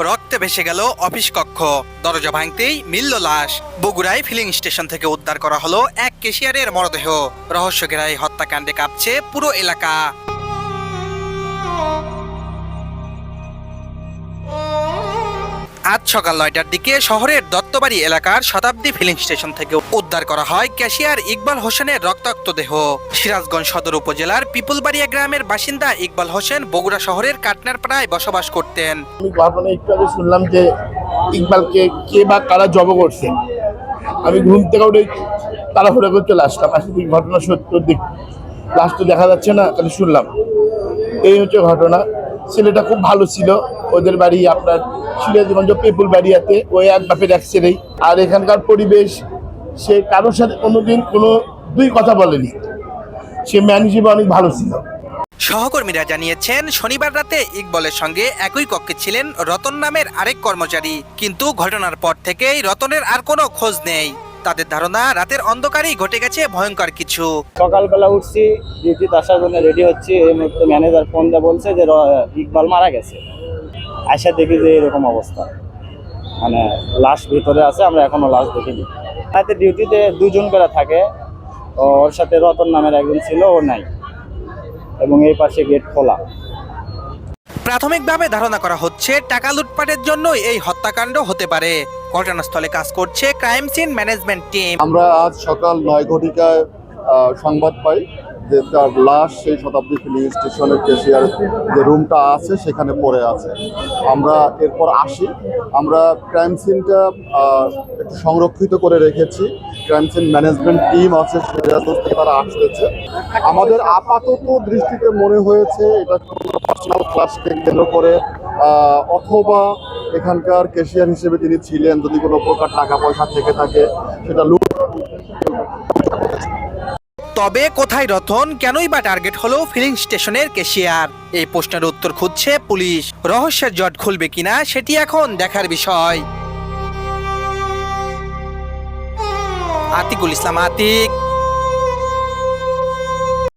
রক্তে ভেসে গেল অফিস কক্ষ। দরজা ভাঙতেই মিলল লাশ। বগুড়ায় ফিলিং স্টেশন থেকে উদ্ধার করা হলো এক কেশিয়ারের মরদেহ। রহস্য ঘেরাই হত্যাকাণ্ডে কাঁপছে পুরো এলাকা। আজ সকাল নয়টার দিকে শহরের দত্তবাড়ি এলাকার শতাব্দী ফিলিং স্টেশন থেকে উদ্ধার করা হয় ক্যাশিয়ার ইকবাল হোসেনের রক্তাক্ত দেহ। সিরাজগঞ্জ সদর উপজেলার পিপুলবাড়িয়া গ্রামের বাসিন্দা ইকবাল হোসেন বগুড়া শহরের কাটনার কাটনারপাড়ায় বসবাস করতেন। আমি একটু আগে শুনলাম যে ইকবালকে কে বা কারা জব করছে। আমি ঘুম থেকে উঠে তাড়াহুড়ো করে চলে আসলাম। আসলে ঘটনা সত্য দিক লাস্ট তো দেখা যাচ্ছে না, খালি শুনলাম। এই হচ্ছে ঘটনা। ছেলেটা খুব ভালো ছিল। ওদের বাড়ি আপনার সিরাজগঞ্জ পেপুল বাড়িয়াতে। ওই এক বাপের এক ছেলেই। আর এখানকার পরিবেশ, সে কারোর সাথে কোনোদিন কোনো, দুই কথা বলেনি। সে ম্যান হিসেবে অনেক ভালো ছিল। সহকর্মীরা জানিয়েছেন, শনিবার রাতে ইকবলের সঙ্গে একই কক্ষে ছিলেন রতন নামের আরেক কর্মচারী। কিন্তু ঘটনার পর থেকেই রতনের আর কোনো খোঁজ নেই। তাদের ধারণা রাতের অন্ধকারেই ঘটে গেছে ভয়ঙ্কর কিছু। সকালবেলা উঠছি ডিউটিতে আসার জন্য রেডি হচ্ছি। এই মুহূর্তে ম্যানেজার ফোন দিয়ে বলছে যে ইকবাল মারা গেছে। আয়সা দেখি যে এরকম অবস্থা। মানে লাশ ভিতরে আছে আমরা এখনও লাশ দেখিনি। রাতে ডিউটিতে দুজন করে থাকে। ওর সাথে রতন নামের একজন ছিল ও নাই। এবং এই পাশে গেট খোলা। প্রাথমিকভাবে ধারণা করা হচ্ছে টাকা লুটপাটের জন্যই এই হত্যাকাণ্ড হতে পারে। ঘটনাস্থলে কাজ করছে ক্রাইম সিন ম্যানেজমেন্ট টিম। আমরা আজ সকাল নয় ঘটিকায় সংবাদ পাই যে তার লাশ সেই শতাব্দী ফিলিং স্টেশনের কেশিয়ার যে রুমটা আছে সেখানে পড়ে আছে। আমরা এরপর আসি। আমরা ক্রাইম সিনটা একটু সংরক্ষিত করে রেখেছি। ক্রাইম সিন ম্যানেজমেন্ট টিম আছে থেকে তারা আসতেছে। আমাদের আপাতত দৃষ্টিতে মনে হয়েছে এটা পার্সোনাল ক্লাসকে কেন্দ্র করে অথবা এখানকার কেশিয়ার হিসেবে তিনি ছিলেন, যদি কোনো প্রকার টাকা পয়সা থেকে থাকে, সেটা লুট তবে কোথায় রতন, কেনই বা টার্গেট হলো ফিলিং স্টেশনের কেশিয়ার এই প্রশ্নের উত্তর খুঁজছে পুলিশ। রহস্যের জট খুলবে কিনা, সেটি এখন দেখার বিষয়। আতিকুল ইসলাম, আতিক।